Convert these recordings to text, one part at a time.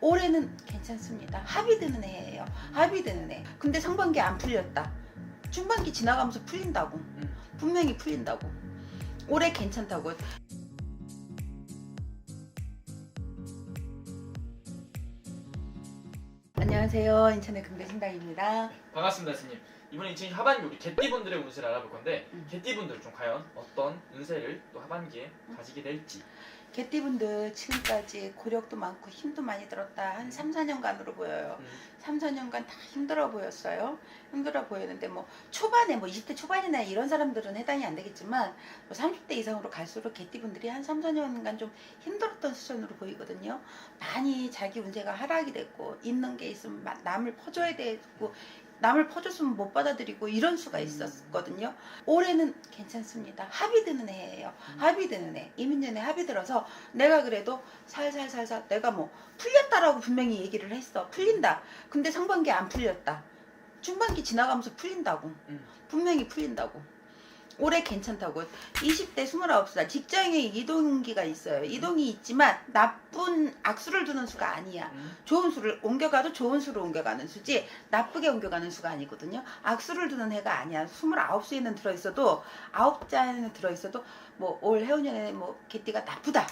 올해는 괜찮습니다. 합이 드는 해예요. 합이 드는 해. 근데 상반기 안 풀렸다. 중반기 지나가면서 풀린다고. 음. 분명히 풀린다고. 올해 괜찮다고. 안녕하세요. 인천의 금배신당입니다. 반갑습니다, 스님. 이번에 2020 하반기 우리 개띠분들의 운세를 알아볼 건데 음. 개띠분들 좀 과연 어떤 운세를 또 하반기에 가지게 될지. 개띠분들 지금까지 고력도 많고 힘도 많이 들었다. 한 3, 4년간으로 보여요. 음. 3, 4년간 다 힘들어 보였어요. 힘들어 보였는데 뭐 초반에 뭐 20대 초반이나 이런 사람들은 해당이 안 되겠지만 뭐 30대 이상으로 갈수록 개띠분들이 한 3, 4년간 좀 힘들었던 수준으로 보이거든요. 많이 자기 운세가 하락이 됐고 있는 게 있으면 마- 남을 퍼줘야 되고 남을 퍼줬으면 못 받아들이고 이런 수가 있었거든요. 올해는 괜찮습니다. 합이 드는 해예요. 합이 드는 해. 이민년에 합이 들어서 내가 그래도 살살살살 내가 뭐 풀렸다라고 분명히 얘기를 했어. 풀린다. 근데 상반기 안 풀렸다. 중반기 지나가면서 풀린다고. 음. 분명히 풀린다고. 올해 괜찮다고. 20대 29살 직장에 이동기가 있어요. 이동이 있지만 나쁜 악수를 두는 수가 아니야. 음. 좋은 수를 옮겨가도 좋은 수를 옮겨가는 수지 나쁘게 옮겨가는 수가 아니거든요. 악수를 두는 해가 아니야. 29수에는 들어있어도 9자에는 들어있어도 뭐 올 해운년에 뭐 개띠가 나쁘다.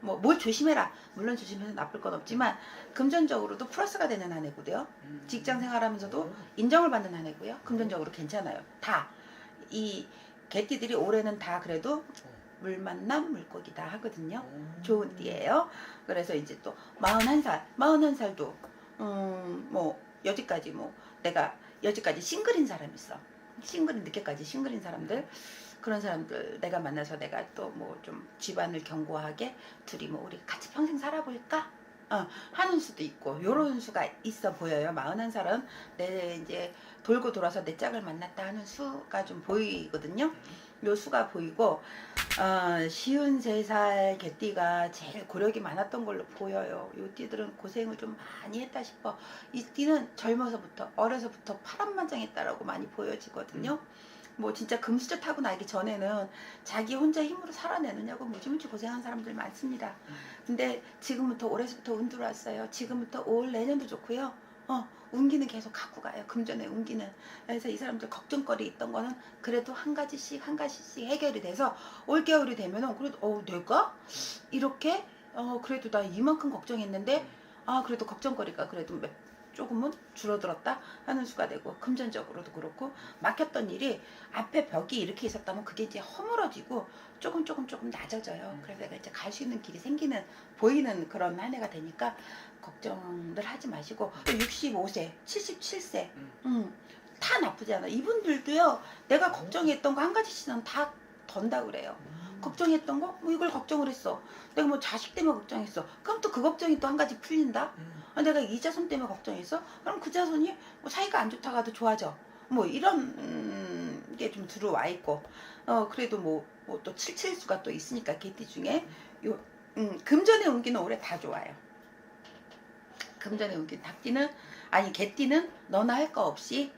뭐 뭘 조심해라. 물론 조심해서 나쁠 건 없지만 금전적으로도 플러스가 되는 한 해고요. 음. 직장 생활하면서도 인정을 받는 한 해고요. 금전적으로 괜찮아요. 다이 개띠들이 올해는 다 그래도 물 만남 물고기다 하거든요. 음. 좋은 띠예요. 그래서 이제 또 41살, 41살도 음, 뭐 여지까지 뭐 내가 여지까지 싱글인 사람 있어. 싱글인 늦게까지 싱글인 사람들 그런 사람들 내가 만나서 내가 또 뭐 좀 집안을 견고하게 둘이 뭐 우리 같이 평생 살아볼까? 어, 하는 수도 있고 요런 수가 있어 보여요. 41살은 내 이제 돌고 돌아서 내 짝을 만났다 하는 수가 좀 보이거든요. 요 수가 보이고 어, 쉬운 세살 개띠가 제일 고력이 많았던 걸로 보여요. 요 띠들은 고생을 좀 많이 했다 싶어. 이 띠는 젊어서부터 어려서부터 파란만장했다라고 많이 보여지거든요. 뭐 진짜 금수저 타고 나기 전에는 자기 혼자 힘으로 살아내느냐고 무지무지 고생한 사람들 많습니다. 음. 근데 지금부터 올해부터 운 들어왔어요. 지금부터 올 내년도 좋고요. 어, 운기는 계속 갖고 가요. 금전에 운기는. 그래서 이 사람들 걱정거리 있던 거는 그래도 한 가지씩 한 가지씩 해결이 돼서 올 겨울이 되면은 그래도 어 내가 이렇게 어 그래도 나 이만큼 걱정했는데 아 그래도 걱정거리가 그래도 몇- 조금은 줄어들었다 하는 수가 되고 금전적으로도 그렇고 막혔던 일이 앞에 벽이 이렇게 있었다면 그게 이제 허물어지고 조금 조금 조금 낮아져요. 음. 그래서 내가 이제 갈 수 있는 길이 생기는 보이는 그런 한 해가 되니까 걱정들 하지 마시고 또 65세, 77세, 음. 음, 다 나쁘지 않아. 이분들도요. 내가 걱정했던 거 한 가지씩은 다 던다 그래요. 음. 걱정했던 거? 뭐 이걸 걱정을 했어. 내가 뭐 자식 때문에 걱정했어. 그럼 또 그 걱정이 또 한 가지 풀린다? 음. 아, 내가 이 자손 때문에 걱정했어? 그럼 그 자손이 뭐 사이가 안 좋다가도 좋아져. 뭐 이런 음, 게 좀 들어와 있고, 어 그래도 뭐 뭐 또 칠칠수가 또 있으니까 개띠 중에 요 음, 금전의 운기는 올해 다 좋아요. 금전의 운기 닭띠는 아니 개띠는 너나 할 거 없이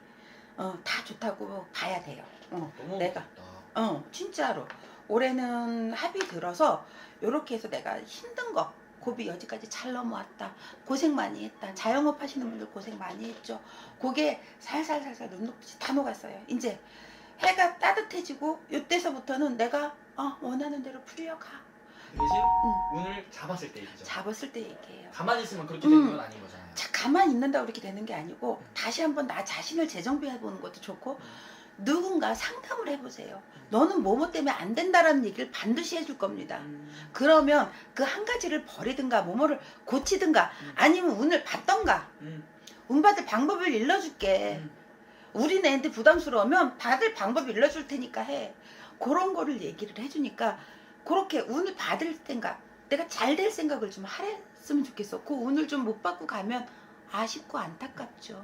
어, 다 좋다고 봐야 돼요. 어, 너무 내가. 부럽다. 어, 진짜로. 올해는 합이 들어서 요렇게 해서 내가 힘든 거 고비 여지까지 잘 넘어왔다. 고생 많이 했다. 자영업 하시는 분들 고생 많이 했죠. 고개 살살살살 눈 녹듯이 다 녹았어요. 이제 해가 따뜻해지고 요때서부터는 내가 어, 원하는 대로 풀려가. 그 대신 운을 잡았을 때 얘기죠. 잡았을 때 얘기해요. 가만히 있으면 그렇게 음. 되는 건 아닌 거잖아요. 자, 가만히 있는다고 그렇게 되는 게 아니고 다시 한번 나 자신을 재정비해 보는 것도 좋고 누군가 상담을 해보세요. 너는 뭐뭐 때문에 안 된다라는 얘기를 반드시 해줄 겁니다. 음. 그러면 그 한 가지를 버리든가 뭐뭐를 고치든가 음. 아니면 운을 받던가 음. 운 받을 방법을 일러줄게. 음. 우리 애한테 부담스러우면 받을 방법 일러줄 테니까 해. 그런 거를 얘기를 해주니까 그렇게 운을 받을 생각 내가 잘 될 생각을 좀 하랬으면 좋겠어. 그 운을 좀 못 받고 가면 아쉽고 안타깝죠.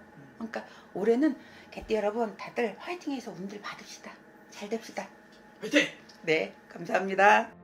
그러니까 올해는 개띠 여러분 다들 화이팅해서 운들 받읍시다. 잘 됩시다. 화이팅! 네, 감사합니다.